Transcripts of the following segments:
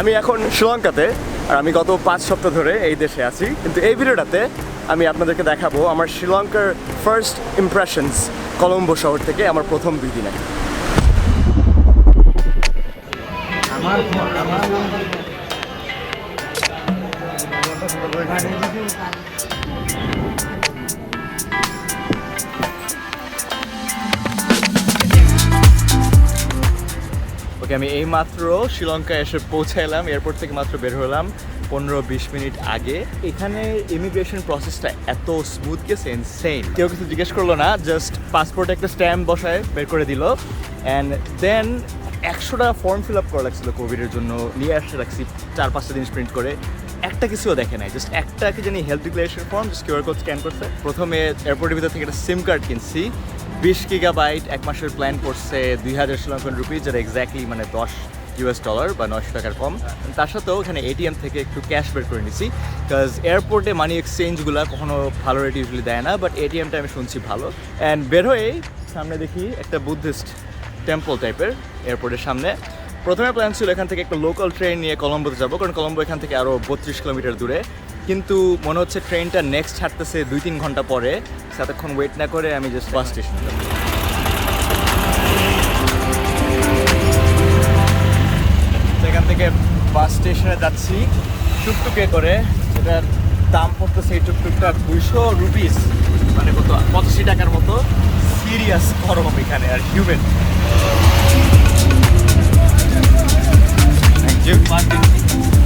আমি এখন শ্রীলঙ্কাতে, আর আমি গত পাঁচ সপ্তাহ ধরে এই দেশে আছি। কিন্তু এই ভিডিওটাতে আমি আপনাদেরকে দেখাবো আমার শ্রীলঙ্কার ফার্স্ট ইমপ্রেশনস কলম্বো শহর থেকে আমার প্রথম দুই দিনে। ওকে, আমি এই মাত্র শ্রীলঙ্কায় এসে পৌঁছাইলাম, এয়ারপোর্ট থেকে মাত্র বের হলাম পনেরো বিশ মিনিট আগে। এখানে ইমিগ্রেশন প্রসেসটা এত স্মুথ গেছে ইনসেইন কেউ কিছু জিজ্ঞেস করল না জাস্ট পাসপোর্টে একটা স্ট্যাম্প বসায় বের করে দিল। অ্যান্ড দেন একশোটা ফর্ম ফিল আপ করা লাগছিল কোভিডের জন্য, নিয়ে আসতে লাগছি চার পাঁচটা জিনিস প্রিন্ট করে। একটা কিছুও দেখে নাই জাস্ট একটা কি জানি health declaration form just QR code scan করছে প্রথমে এয়ারপোর্টের ভিতর থেকে একটা সিম কার্ড কিনছি। বিশ গিগাবাইট এক মাসের প্ল্যান করছে দুই হাজার শ্রীলঙ্কান রুপিজ যেটা এক্স্যাক্টলি মানে দশ ইউএস ডলার বা নশো টাকার কম। তার সাথেও ওখানে এটিএম থেকে একটু ক্যাশ বের করে নিছি বিকজ এয়ারপোর্টে মানি এক্সচেঞ্জগুলো কখনো ভালো রেট ইউজুয়ালি দেয় না বাট এটিএমটা আমি শুনছি ভালো। অ্যান্ড বের হয়েই সামনে দেখি একটা বুদ্ধিস্ট টেম্পল টাইপের এয়ারপোর্টের সামনে। প্রথমে প্ল্যান ছিল এখান থেকে একটা লোকাল ট্রেন নিয়ে কলম্বোতে যাব, কারণ কলম্বো এখান থেকে আরও বত্রিশ কিলোমিটার দূরে। কিন্তু মনে হচ্ছে ট্রেনটা নেক্সট ছাড়তেছে দুই তিন ঘণ্টা পরে। এতক্ষণ ওয়েট না করে আমি জাস্ট বাস স্টেশনে সেখান থেকে বাস স্টেশনে যাচ্ছি। টুকটুকে করে। সেটার দাম পড়তেছে এই টুকটুকটা দুইশো রুপিস মানে কত? পঁচাশি টাকার মতো। সিরিয়াস গরম এখানে, আর হিউম্যান এখন একটা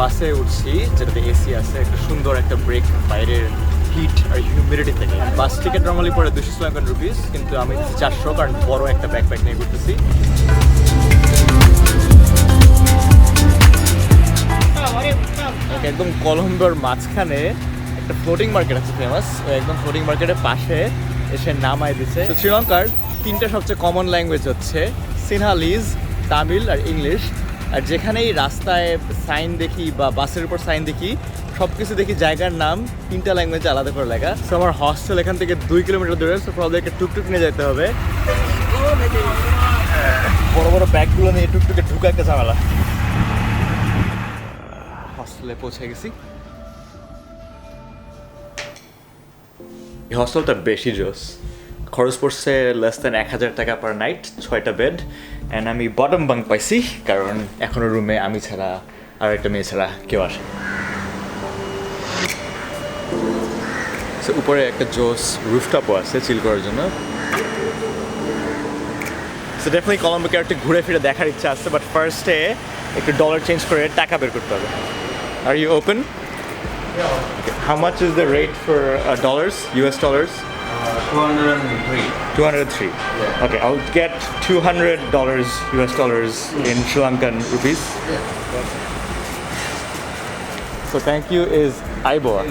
বাসে উঠছি, যেটাতে এসি আছে, একটা সুন্দর একটা ব্রেক বাইরের হিট আর হিউমিডিটি থেকে। বাস টিকিট দুশো শ্রীলঙ্কান রুপিস কিন্তু আমি চারশো, কারণ বড় একটা ব্যাকপ্যাক নিয়ে ঘুরতেছি। একদম কলম্বোর মাঝখানে একটা ফ্লোটিং মার্কেট আছে ফেমাস একদম ফ্লোটিং মার্কেটের পাশে এসে নামায় দিচ্ছে তো শ্রীলঙ্কার তিনটা সবচেয়ে কমন ল্যাঙ্গুয়েজ হচ্ছে সিনহালিজ তামিল আর ইংলিশ। আর যেখানেই রাস্তায় সাইন দেখি বা বাসের উপর সাইন দেখি সব কিছু দেখি জায়গার নাম তিনটা ল্যাঙ্গুয়েজে আলাদা করে লেখা। সো আমার হস্টেল এখান থেকে দুই কিলোমিটার দূরে সো প্রবলেম একটা টুকটুক নিয়ে যেতে হবে। বড় বড় ব্যাগগুলো নিয়ে টুকটুকে ঢুকা একটা ঝামেলা। হস্টেলে পৌঁছে গেছি। এই হস্টেলটা বেশি জোস। খরচ পড়ছে লেস দেন এক হাজার টাকা পার নাইট ছয়টা বেড অ্যান্ড আমি বটম বাঙ্ক পাইছি কারণ এখনও রুমে আমি ছাড়া আর একটা মেয়ে ছাড়া কেউ আসে উপরে একটা জোস রুফটপও আছে চিল করার জন্য। সো ডেফিনেটলি কলম্বোকে একটু ঘুরে ফিরে দেখার ইচ্ছা আছে বাট ফার্স্টে একটু ডলার চেঞ্জ করে টাকা বের করতে হবে। Are you open how much is the rate for dollars US dollars 203. 203. Yeah. Okay, I'll get $200 US dollars in Sri Lankan rupees. Yeah. So thank you is Aiboa.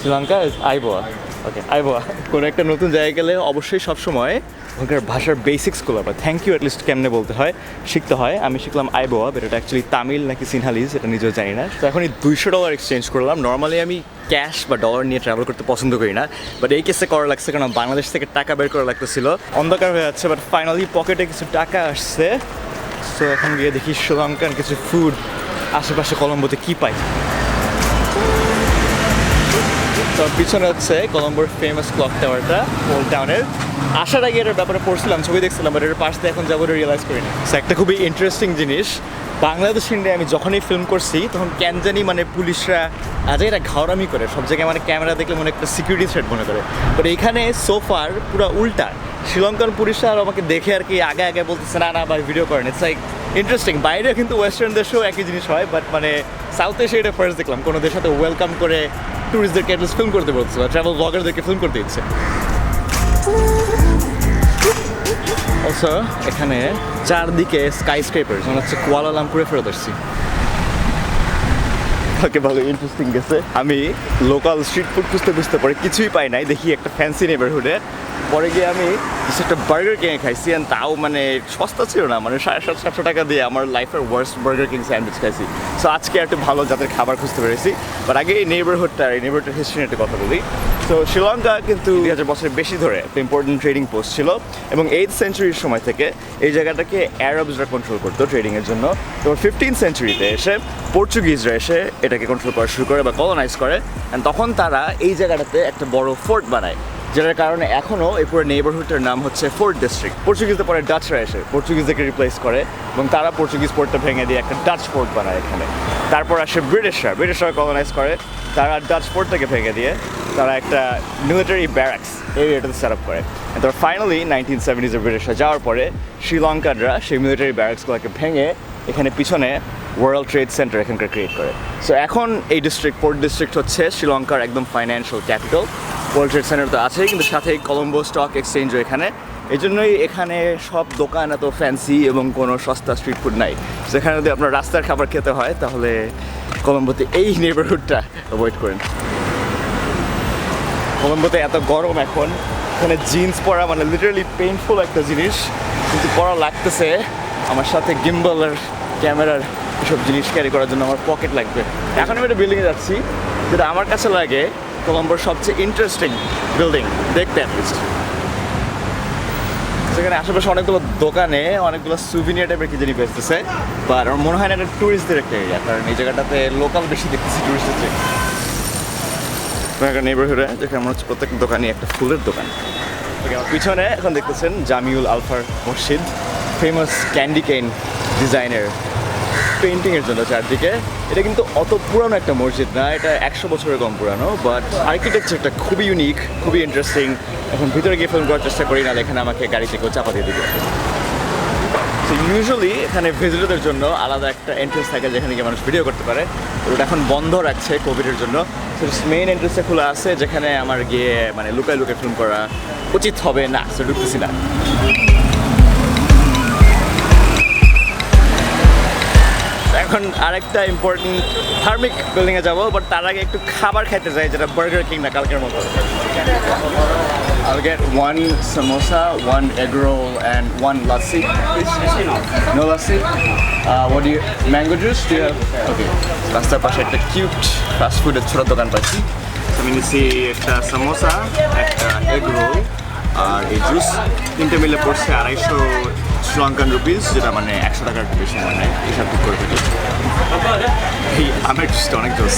Sri Lanka is Aiboa. Okay, Aiboa. কোনো একটা নতুন জায়গায় গেলে অবশ্যই সবসময় ওখানকার ভাষার বেসিক্সগুলো বা থ্যাংক ইউ অ্যাটলিস্ট কেমনে বলতে হয়, শিখতে হয়। আমি শিখলাম আইবোয়া বাট এটা অ্যাকচুয়ালি তামিল নাকি সিনহালিজ এটা নিজেও জানি না। তো এখন এই দুইশো ডলার এক্সচেঞ্জ করলাম। নর্মালি আমি ক্যাশ বা ডলার নিয়ে ট্রাভেল করতে পছন্দ করি না বাট এই কেসে করা লাগছে কারণ বাংলাদেশ থেকে টাকা বের করা লাগতেছিল। অন্ধকার হয়ে যাচ্ছে বাট ফাইনালি পকেটে কিছু টাকা আসছে। সো এখন গিয়ে দেখি শ্রীলঙ্কান কিছু ফুড আশেপাশে কলম্বোতে কী পাই। তো পিছনে হচ্ছে কলম্বোর ফেমাস ক্লক টাওয়ারটা ওল্ড টাউনের আসার আগে এটার ব্যাপারে পড়ছিলাম, ছবি দেখছিলাম বাট এটার পাশে এখন যাব রিয়েলাইজ করিনি একটা খুবই ইন্টারেস্টিং জিনিস, বাংলাদেশ ইন্ডিয়া আমি যখনই ফিল্ম করছি, তখন কেন জানি মানে পুলিশরা আজ এটা ঘাওরামি করে, সব জায়গায় মানে ক্যামেরা দেখলে মনে একটা সিকিউরিটি থ্রেট মনে করে। বাট এখানে সোফার পুরো উল্টা, শ্রীলঙ্কান পুলিশরা আর আমাকে দেখে আর কি আগে আগে বলতেছে, না না, ভাই ভিডিও করেন। ইটস লাইক ইন্টারেস্টিং বাইরে কিন্তু ওয়েস্টার্ন দেশেও একই জিনিস হয় বাট মানে সাউথ এশিয়া এটা ফার্স্ট দেখলাম। কোনো দেশের সাথে ওয়েলকাম করে ট্যুরিস্টদেরকে ফিল্ম করতে বলছে বা ট্রাভেল ব্লগারদেরকে ফিল্ম করতে ইচ্ছে অলসো এখানে চারদিকে স্কাই স্ক্রেপার মনে হচ্ছে কুয়ালালামপুরে ফেরত আসছি। ওকে, ভালো ইন্টারেস্টিং গেছে। আমি লোকাল স্ট্রিট ফুড খুঁজতে বুঝতে পারি, কিছুই পাই নাই, দেখি একটা ফ্যান্সি নেবারহুডে পরে গিয়ে আমি কিছু একটা বার্গার কিনে খাইছি, and তাও মানে সস্তা ছিল না মানে সাড়ে সাত, সাতশো টাকা দিয়ে আমার লাইফের ওয়ার্স্ট বার্গার কিং স্যান্ডউইচ খাইছি। সো আজকে একটু ভালো জাতের খাবার খুঁজতে পেরেছি। বাট আগে এই নেইবারহুডটা এই নেইবারহুডের হিস্ট্রি নিয়ে একটা কথা বলি। তো শ্রীলঙ্কা কিন্তু দুই হাজার বছরের বেশি ধরে একটা ইম্পর্টেন্ট ট্রেডিং পোস্ট ছিল এবং এইট সেঞ্চুরির সময় থেকে এই জায়গাটাকে অ্যারবসরা কন্ট্রোল করতো ট্রেডিংয়ের জন্য। তো ফিফটিন সেঞ্চুরিতে এসে পর্তুগিজরা এসে এটাকে কন্ট্রোল করা শুরু করে বা কলোনাইজ করে। অ্যান্ড তখন তারা এই জায়গাটাতে একটা বড় ফোর্ট বানায়। যেটার কারণে এখনও এই পুরো নেইবারহুডটার নাম হচ্ছে ফোর্ট ডিস্ট্রিক্ট পর্তুগিজদের পরে ডাচরা এসে পর্তুগিজদেরকে রিপ্লেস করে এবং তারা পর্তুগিজ পোর্টটা ভেঙে দিয়ে একটা ডাচ পোর্ট বানায় এখানে। তারপর আসে ব্রিটিশরা ব্রিটিশরা কলোনাইজ করে। তারা ডাচ পোর্টটাকে ভেঙে দিয়ে তারা একটা মিলিটারি ব্যারাক্স এই এটাতে সেট আপ করে তারপর ফাইনালি নাইনটিন সেভেন্টিজের ব্রিটিশরা যাওয়ার পরে শ্রীলঙ্কানরা সেই মিলিটারি ব্যারাক্সগুলোকে ভেঙে এখানে পিছনে ওয়ার্ল্ড ট্রেড সেন্টার এখানকার ক্রিয়েট করে। সো এখন এই ডিস্ট্রিক্ট পোর্ট ডিস্ট্রিক্ট হচ্ছে শ্রীলঙ্কার একদম financial capital World Trade Center তো আছেই কিন্তু সাথেই কলম্বো স্টক এক্সচেঞ্জও এখানে। এই জন্যই এখানে সব দোকান এত ফ্যান্সি এবং কোনো সস্তা স্ট্রিট ফুড নাই। যেখানে যদি আপনার রাস্তার খাবার খেতে হয়, তাহলে কলম্বোতে এই নেইবারহুডটা অ্যাভয়েড করেন। কলম্বোতে এত গরম এখন, এখানে জিন্স পরা মানে লিটারালি পেইনফুল একটা জিনিস, কিন্তু পরা লাগতেছে। আমার সাথে গিম্বল আর ক্যামেরার এসব জিনিস ক্যারি করার জন্য আমার পকেট লাগবে। এখন আমি একটা বিল্ডিংয়ে যাচ্ছি, যেটা আমার কাছে লাগে। কলম্বোর সবচেয়ে ইন্টারেস্টিং বিল্ডিং দেখতে সেখানে আশেপাশে অনেকগুলো দোকানে, অনেকগুলো সুভিনিয়ার টাইপের কি জানি বেচতেছে বাট আমার মনে হয় না এটা ট্যুরিস্টদের একটা এরিয়া কারণ এই জায়গাটাতে লোকাল বেশি দেখতেছি ট্যুরিস্টের চেয়ে। একটা নেইবারহুডে যেখানে মনে হচ্ছে প্রত্যেক দোকানই একটা ফুলের দোকান। আমার পিছনে এখন দেখতেছেন জামিউল আলফার মসজিদ ফেমাস ক্যান্ডি কেন ডিজাইনের পেন্টিংয়ের জন্য চারদিকে। এটা কিন্তু অত পুরানো একটা মসজিদ না, এটা একশো বছরের কম পুরানো বাট আর্কিটেকচারটা খুবই ইউনিক খুবই ইন্টারেস্টিং এখন ভিতরে গিয়ে ফিল্ম করার চেষ্টা করি না এখানে আমাকে গাড়ি থেকেও চাপা দিয়ে দিবে। ইউজুয়ালি এখানে ভিজিটরদের জন্য আলাদা একটা এন্ট্রেন্স থাকে যেখানে গিয়ে মানুষ ভিডিও করতে পারে। ওটা এখন বন্ধ রাখছে কোভিডের জন্য। মেইন এন্ট্রেন্সটা খোলা আছে, যেখানে আমার গিয়ে মানে লুকায় লুকায় ফিল্ম করা উচিত হবে না। সে ঢুকতেছি না। এখন আরেকটা ইম্পর্টেন্ট ধার্মিক বিল্ডিংয়ে যাব বাট তার আগে একটু খাবার খেতে যাই যেটা বার্গার কিং না কালকের মতো I'll get one samosa, one egg roll, and one lassi. No lassi? Uh, what do you, mango juice? Do you have? Okay. রাস্তার পাশে একটা কিউট ফাস্ট ফুডের ছোট দোকান পাচ্ছি আমি নিচ্ছি একটা সামোসা একটা এগ রোল আর এই জুস তিনটে মিলে পড়ছে আড়াইশো শ্রীলঙ্কান রুপিস যেটা মানে একশো টাকার বেশি মানে হিসাব ঠিক করে ফেলি। এই আমের জুসটা অনেক জোস।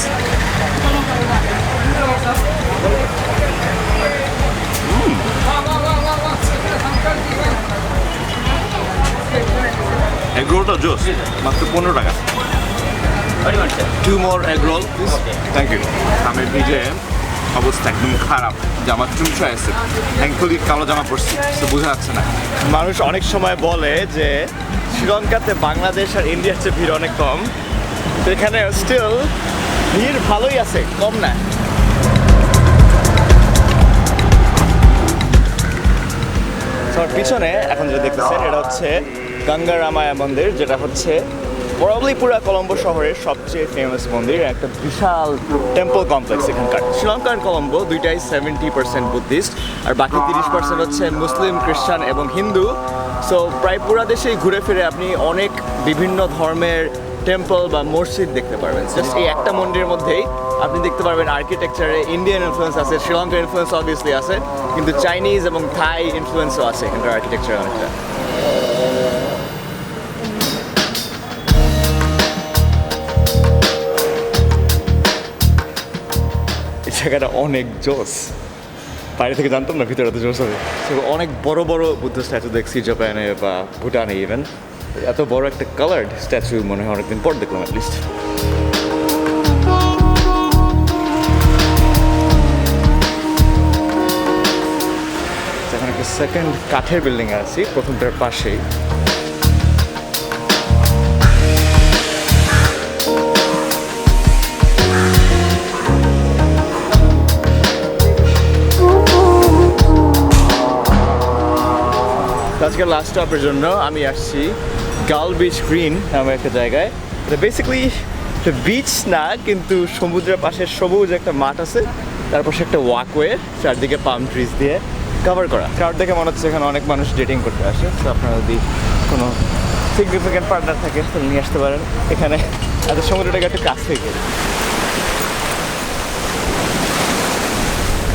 এগ রোলটা জোস মাত্র পনেরো টাকা। Two more egg roll please thank you আমি ভিজে অবস্থা একদম খারাপ। জামা চুমসা আছে। থ্যাঙ্কফুলি কালো জামা পরছি, তো বোঝা যাচ্ছে না। মানুষ অনেক সময় বলে যে, শ্রীলঙ্কাতে বাংলাদেশ আর ইন্ডিয়ার চেয়ে ভিড় অনেক কম। এখানে স্টিল ভিড় ভালোই আছে, কম না। পিছনে, এখন যেটা দেখতেছেন, এটা হচ্ছে গঙ্গা রামায়া মন্দির, যেটা হচ্ছে প্রবলি পুরা কলম্বো শহরের সবচেয়ে ফেমাস মন্দির, একটা বিশাল টেম্পল কমপ্লেক্স এখানকার। শ্রীলঙ্কা আর কলম্বো, দুইটাই সেভেন্টি পার্সেন্ট বুদ্ধিস্ট আর বাকি তিরিশ পার্সেন্ট হচ্ছে মুসলিম, খ্রিস্টান এবং হিন্দু। সো প্রায় পুরা দেশেই ঘুরে ফিরে আপনি অনেক বিভিন্ন ধর্মের টেম্পল বা মসজিদ দেখতে পারবেন। জাস্ট এই একটা মন্দিরের মধ্যেই আপনি দেখতে পারবেন আর্কিটেকচারে ইন্ডিয়ান ইনফ্লুয়েন্স আছে শ্রীলঙ্কার ইনফ্লুয়েন্স অবভিয়াসলি আছে, কিন্তু চাইনিজ এবং থাই ইনফ্লুয়েন্সও আছে এখানকার আর্কিটেকচার অনেকটা। জায়গাটা অনেক জোস। বাইরে থেকে জানতাম না, ভিতরে তো জোস হবে। অনেক বড় বড় বুদ্ধ স্ট্যাচু দেখছি জাপানে বা ভুটানে ইভেন এত বড় একটা কালার্ড স্ট্যাচু মনে হয় অনেকদিন পর দেখলাম অ্যাটলিস্ট একটা সেকেন্ড কাঠের বিল্ডিং আছি, প্রথমটার পাশেই। আজকে লাস্ট স্টপের জন্য আমি আসছি গাল বিচ গ্রিন নামে একটা জায়গায়। বেসিক্যালি বিচ না, কিন্তু সমুদ্রের পাশে সবুজ একটা মাঠ আছে তারপর সে একটা ওয়াকওয়ে চারদিকে পাম ট্রিজ দিয়ে কভার করা। ক্রাউড দেখে মনে হচ্ছে এখানে অনেক মানুষ ডেটিং করতে আসে, তো আপনারা যদি কোনো সিগনিফিকেন্ট পার্টনার থাকে, তাহলে নিয়ে আসতে পারেন। এখানে এত সমুদ্রটাকে একটু কাছ থেকে।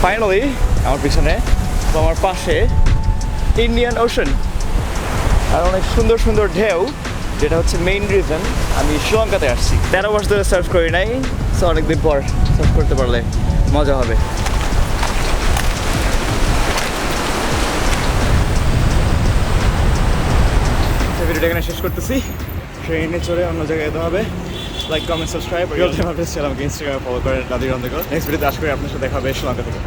ফাইনালি আমার পিছনে আমার পাশে ইন্ডিয়ান ওশান আর অনেক সুন্দর সুন্দর ঢেউ যেটা হচ্ছে মেইন রিজন আমি শ্রীলঙ্কাতে আসছি। তেরো বছর ধরে সার্ভ করি নাই সো অনেকদিন পর সার্ভ করতে পারলে মজা হবে। ভিডিওটা এখানে শেষ করতেছি। ট্রেনে চড়ে অন্য জায়গায় যেতে হবে। Like comment subscribe real time updates আমাকে ইনস্টাগ্রামে ফলো করেন। নাদির অন্ধকর নেক্সট ভিডিওতে আশা করি আপনার সাথে দেখা হবে। শ্রীলঙ্কা থেকে।